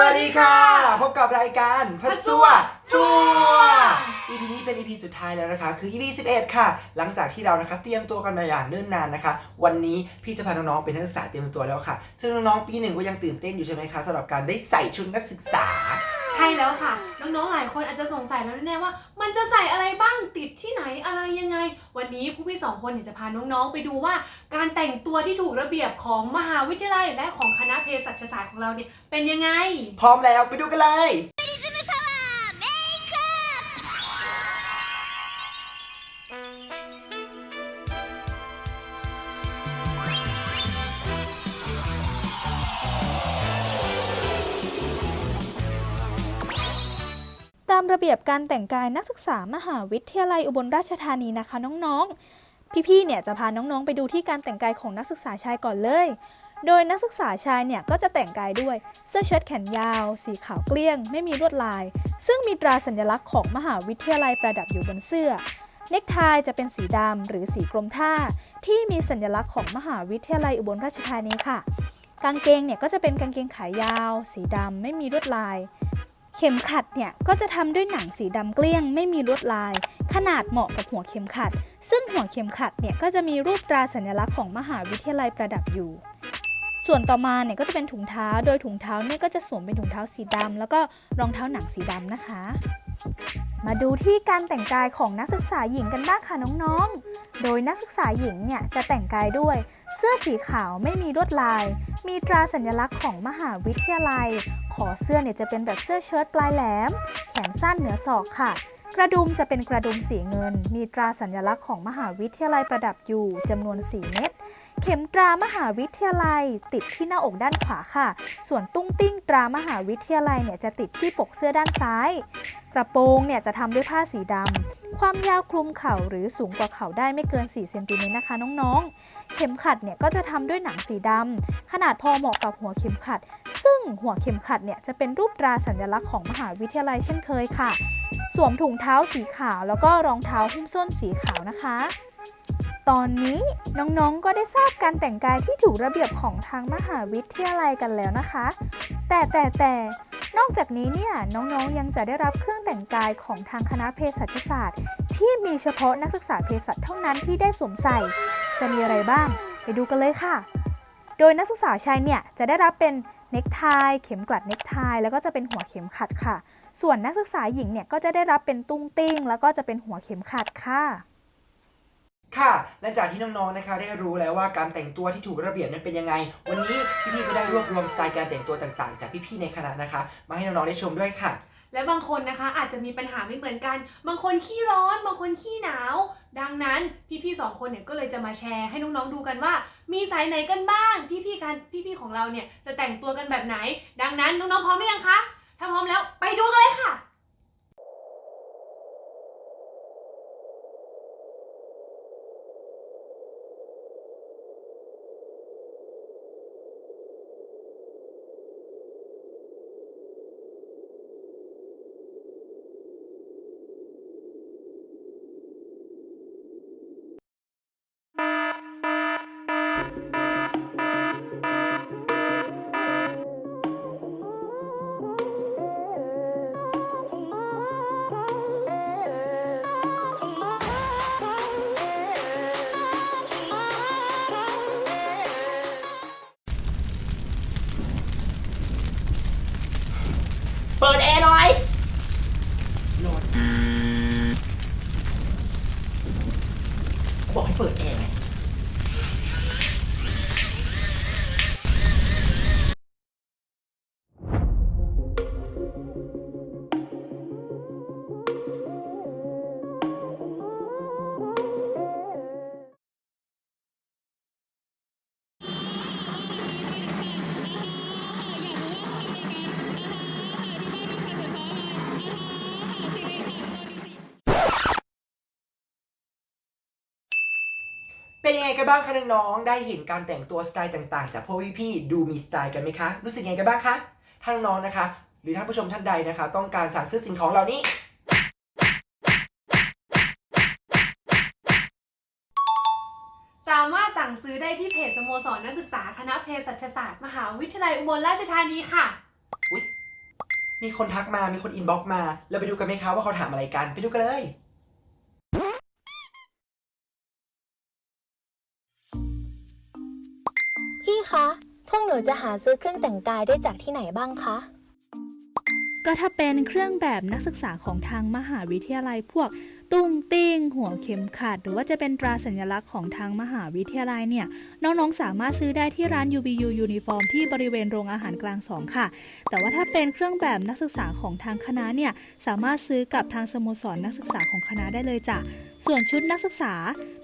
วัสดีค่ะ พบกับรายการพัสวะทัวร์ EP นี้เป็น EP สุดท้ายแล้วนะคะ คือ EP 11 ค่ะ หลังจากที่เรานะคะเตรียมตัวกันมาอย่างเนิ่นนานนะคะ วันนี้พี่จะพาน้องๆเป็นนักศึกษาเตรียมตัวแล้วค่ะ ซึ่งน้องๆปีหนึ่งก็ยังตื่นเต้นอยู่ใช่ไหมคะสำหรับการได้ใส่ชุดนักศึกษา ใช่แล้วค่ะ น้องๆ หลายคนอาจจะสงสัยแล้วแน่ว่า มันจะใส่อะไรบ้างติดที่ไหนอะไรยังไง วันนี้ผู้พี่สองคนเนี่ยจะพาน้องๆ ไปดูว่า การแต่งตัวที่ถูกระเบียบของมหาวิทยาลัยและของคณะเภสัชศาสตร์ของเราเนี่ยเป็นยังไง พร้อมแล้วไปดูกันเลยามระเบียบการแต่งกายนักศึกษามหาวิทยาลัยอุบลราชธานีนะคะน้องๆ พี่ๆ เนี่ยจะพาน้องๆ ไปดูที่การแต่งกายของนักศึกษาชายก่อนเลย โดยนักศึกษาชายเนี่ยก็จะแต่งกายด้วยเสื้อเชิ้ตแขนยาว สีขาวเกลี้ยง ไม่มีลวดลาย ซึ่งมีตราสัญลักษณ์ของมหาวิทยาลัยประดับอยู่บนเสื้อ เนคไทจะเป็นสีดำหรือสีกรมท่า ที่มีสัญลักษณ์ของมหาวิทยาลัยอุบลราชธานีค่ะ กางเกงเนี่ยก็จะเป็นกางเกงขายาว สีดำไม่มีลวดลาย เข็มขัดเนี่ยก็จะทำด้วยหนังสีดำเกลี้ยงไม่มีลวดลาย ขนาดเหมาะกับหัวเข็มขัด ซึ่งหัวเข็มขัดเนี่ยก็จะมีรูปตราสัญลักษณ์ของมหาวิทยาลัยประดับอยู่ ส่วนต่อมาเนี่ยก็จะเป็นถุงเท้า โดยถุงเท้าเนี่ยก็จะสวมเป็นถุงเท้าสีดำแล้วก็รองเท้าหนังสีดำนะคะ มาดูที่การแต่งกายของนักศึกษาหญิงกันบ้างค่ะน้องๆ โดยนักศึกษาหญิงเนี่ยจะแต่งกายด้วย เสื้อสีขาวไม่มีลวดลาย มีตราสัญลักษณ์ของมหาวิทยาลัย ขอเสื้อเนี่ยจะเป็นแบบเสื้อเชิ้ตปลายแหลม แขนสั้นเหนือศอกค่ะ กระดุมจะเป็นกระดุมสีเงิน มีตราสัญลักษณ์ของมหาวิทยาลัยประดับอยู่จำนวน 4 เม็ด เข็มตรามหาวิทยาลัย ติดที่หน้าอกด้านขวาค่ะ ส่วนตุ้งติ้งตรามหาวิทยาลัยเนี่ยจะติดที่ปกเสื้อด้านซ้าย กระโปรงเนี่ยจะทำด้วยผ้าสีดำ ความยาวคลุมเข่าหรือสูงกว่าเข่าได้ไม่เกิน 4 เซนติเมตรนะคะน้องๆ เข็มขัดเนี่ยก็จะทำด้วยหนังสีดำ ขนาดพอเหมาะกับหัวเข็มขัด ซึ่งหัวเข็มขัดเนี่ยจะเป็นรูปตราสัญลักษณ์ของมหาวิทยาลัยเช่นเคยค่ะ สวมถุงเท้าสีขาวแล้วก็รองเท้าหุ้มส้นสีขาวนะคะ ตอนนี้น้องๆ ก็ได้ทราบการแต่งกายที่ถูกระเบียบของทางมหาวิทยาลัยกันแล้วนะคะ แต่แต่แต่นอกจากนี้เนี่ยน้องๆ ยังจะได้รับเครื่องแต่งกายของทางคณะเภสัชศาสตร์ ที่มีเฉพาะนักศึกษาเภสัชเท่านั้นที่ได้สวมใส่ จะมีอะไรบ้าง ไปดูกันเลยค่ะ โดยนักศึกษาชายเนี่ยจะได้รับเป็นเนคไทเข็มกลัดเนคไทแล้วก็จะเป็นหัวเข็มขัดค่ะ ส่วนนักศึกษาหญิงเนี่ยก็จะได้รับเป็นตุ้งติ้ง แล้วก็จะเป็นหัวเข็มขัดค่ะ ค่ะหลังจากที่น้องๆ นะคะ ได้รู้แล้วว่าการแต่งตัวที่ถูกระเบียบนั้นเป็นยังไง วันนี้พี่ๆ ก็ได้รวบรวมสไตล์การแต่งตัวต่างๆ จากพี่ๆ ในคณะนะคะ มาให้น้องๆ ได้ชมด้วยค่ะ และบางคนนะคะอาจจะมีปัญหาไม่เหมือนกัน บางคนขี้ร้อน บางคนขี้หนาว ดังนั้นพี่ๆสองคนเนี่ยก็เลยจะมาแชร์ให้น้องๆ ดูกันว่า มีสายไหนกันบ้าง พี่ๆกันพี่ๆ ของเราเนี่ยจะแต่งตัวกันแบบไหน ดังนั้นน้องๆ พร้อมหรือยังคะ ถ้าพร้อมแล้วไปดูกันเลยค่ะ บอกให้เปิดแอร์ไง เป็นยังไงกันบ้างคะน้องๆ ได้เห็นการแต่งตัวสไตล์ต่างๆ จากพวกพี่ๆ ดูมีสไตล์กันไหมคะ รู้สึกยังไงกันบ้างคะถ้าน้องๆนะคะ หรือท่านผู้ชมท่านใดนะคะ ต้องการสั่งซื้อสิ่งของเหล่านี้ สามารถสั่งซื้อได้ที่เพจสโมสรนักศึกษาคณะเภสัชศาสตร์มหาวิทยาลัยอุบลราชธานีค่ะอุ๊ยมีคนทักมา มีคนอินบ็อกซ์มา เราไปดูกันไหมคะว่าเขาถามอะไรกัน ไปดูกันเลย พวกหนูจะหาซื้อเครื่องแต่งกายได้จากที่ไหนบ้างคะ ก็ถ้าเป็นเครื่องแบบนักศึกษาของทางมหาวิทยาลัยพวกตุ้งติ้งหัวเข็มขัด หรือว่าจะเป็นตราสัญลักษณ์ของทางมหาวิทยาลัยเนี่ย น้องๆ สามารถซื้อได้ที่ร้าน UBU Uniform ที่บริเวณโรงอาหารกลางสองค่ะ แต่ว่าถ้าเป็นเครื่องแบบนักศึกษาของทางคณะเนี่ย สามารถซื้อกับทางสโมสรนักศึกษาของคณะได้เลยจ้ะส่วนชุดนักศึกษา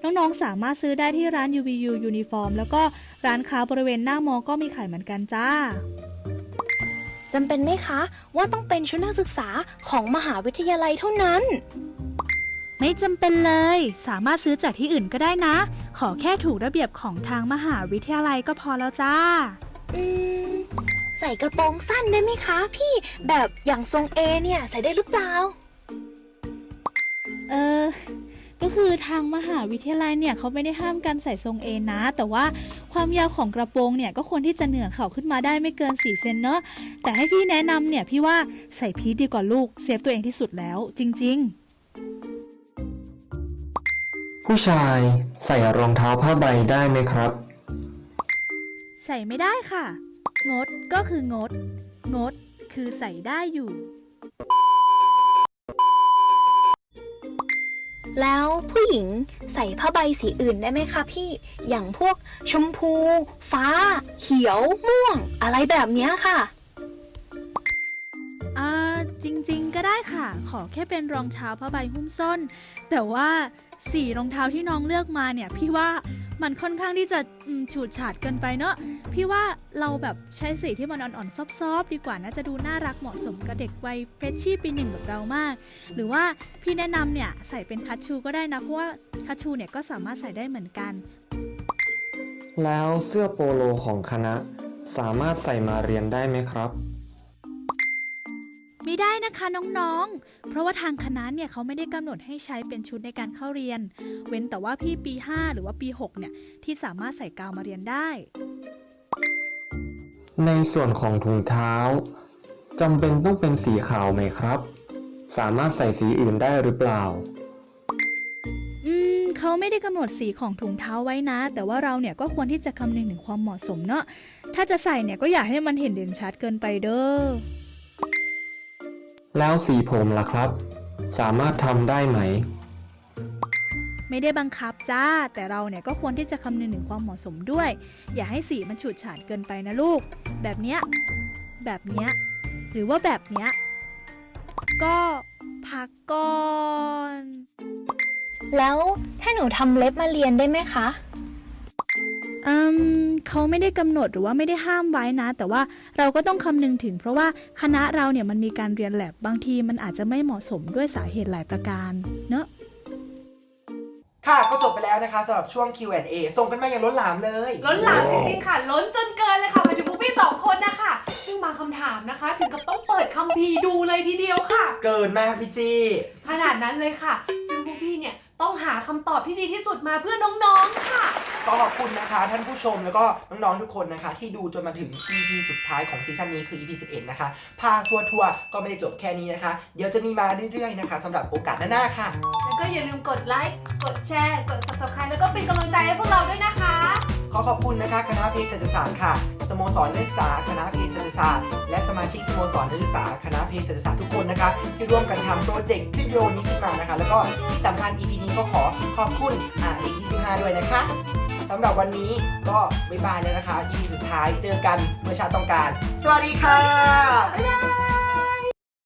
น้องๆ สามารถซื้อได้ที่ร้าน UBU Uniform แล้วก็ร้านค้าบริเวณหน้ามอก็มีขายเหมือนกันจ้า จำเป็นไหมคะ ว่าต้องเป็นชุดนักศึกษาของมหาวิทยาลัยเท่านั้น ไม่จำเป็นเลย สามารถซื้อจากที่อื่นก็ได้นะ ขอแค่ถูกระเบียบของทางมหาวิทยาลัยก็พอแล้วจ้า อืม ใส่กระโปรงสั้นได้ไหมคะ พี่แบบอย่างทรงเอเนี่ยใส่ได้หรือเปล่า เออก็คือทางมหาวิทยาลัยเนี่ยเขาไม่ได้ห้ามการใส่ทรงเอนะ แต่ว่าความยาวของกระโปรงเนี่ยก็ควรที่จะเหนือเข่าขึ้นมาได้ไม่เกิน4เซนเนอะแต่ให้พี่แนะนำเนี่ยพี่ว่าใส่พีทดีกว่าลูกเซฟตัวเองที่สุดแล้ว จริง ๆ ผู้ชายใส่รองเท้าผ้าใบได้ไหมครับ ใส่ไม่ได้ค่ะ งดก็คืองด งดคือใส่ได้อยู่ แล้วผู้หญิงใส่ผ้าใบสีอื่นได้ไหมคะพี่ อย่างพวกชมพู ฟ้า เขียว ม่วง อะไรแบบนี้ค่ะอ่าจริงๆก็ได้ค่ะ ขอแค่เป็นรองเท้าผ้าใบหุ้มส้น แต่ว่าสีรองเท้าที่น้องเลือกมาเนี่ย พี่ว่า มันค่อนข้างที่จะอืมฉูดฉาดเกินไปเนอะพี่ว่าเราแบบใช้สีที่มันอ่อนๆซอฟๆดีกว่าน่าจะดูน่ารักเหมาะสมกับเด็กวัยเฟรชชี่ปีหนึ่งแบบเรามาก หรือว่าพี่แนะนำเนี่ยใส่เป็นคัชชูก็ได้นะเพราะว่าคัชชูเนี่ยก็สามารถใส่ได้เหมือนกัน แล้วเสื้อโปโลของคณะสามารถใส่มาเรียนได้ไหมครับ ไม่ได้นะคะน้องๆ เพราะว่าทางคณะเนี่ยเขาไม่ได้กำหนดให้ใช้เป็นชุดในการเข้าเรียน เว้นแต่ว่าพี่ปี 5 หรือว่าปี 6 เนี่ย ที่สามารถใส่กาวมาเรียนได้ ในส่วนของถุงเท้าจำเป็นต้องเป็นสีขาวไหมครับ สามารถใส่สีอื่นได้หรือเปล่าอืมเขาไม่ได้กำหนดสีของถุงเท้าไว้นะ แต่ว่าเราเนี่ยก็ควรที่จะคำนึงถึงความเหมาะสมเนาะถ้าจะใส่เนี่ยก็อย่าให้มันเห็นเด่นชัดเกินไปเด้อ แล้วสีผมล่ะครับ สามารถทำได้ไหม ไม่ได้บังคับจ้า แต่เราเนี่ยก็ควรที่จะคำนึงถึงความเหมาะสมด้วย อย่าให้สีมันฉูดฉาดเกินไปนะลูก แบบเนี้ย แบบเนี้ย หรือว่าแบบเนี้ย ก็พักก่อน แล้วถ้าหนูทำเล็บมาเรียนได้ไหมคะอืม เขาไม่ได้กำหนดหรือว่าไม่ได้ห้ามไว้นะ แต่ว่าเราก็ต้องคำนึงถึง เพราะว่าคณะเราเนี่ยมันมีการเรียนแลบบางทีมันอาจจะไม่เหมาะสมด้วยสาเหตุหลายประการเนอะค่ะก็จบไปแล้วนะคะสำหรับช่วง Q&A ส่งกันมาอย่างล้นหลามเลย ล้นหลามจริงๆค่ะ ล้นจนเกินเลยค่ะมาถึงพวกพี่สองคนนะคะ ซึ่งบางคำถามนะคะ ถึงกับต้องเปิดคัมภีร์ดูเลยทีเดียวค่ะ เกินมากพี่จี้ขนาดนั้นเลยค่ะ ต้องหาคำตอบที่ดีที่สุดมาเพื่อน้องๆค่ะ ก็ขอบคุณนะคะท่านผู้ชมแล้วก็น้องๆทุกคนนะคะ ที่ดูจนมาถึง EP สุดท้ายของซีซั่นนี้คือ EP 11 นะคะ พาทัวร์ทัวร์ก็ไม่ได้จบแค่นี้นะคะ เดี๋ยวจะมีมาเรื่อยๆนะคะสำหรับโอกาสหน้าๆค่ะ แล้วก็อย่าลืมกดไลค์ กดแชร์ กด subscribe แล้วก็เป็นกำลังใจให้พวกเราด้วยนะคะ ขอขอบคุณนะคะคณะเภสัชศาสตร์ค่ะ สโมสรนักศึกษาคณะเภสัชศาสตร์และสมาชิกสโมสรนักศึกษาคณะเภสัชศาสตร์ทุกคนนะคะ ที่ร่วมกันทำโปรเจกต์คลิปวิดีโอนี้ขึ้นมานะคะ แล้วก็ที่สำคัญ EP นี้ก็ขอขอบคุณอ่า EP 25ด้วยนะคะสำหรับวันนี้ก็บ๊ายบายแล้วนะคะ EP สุดท้ายเจอกันเมื่อชาติต้องการ สวัสดีค่ะบ๊ายบาย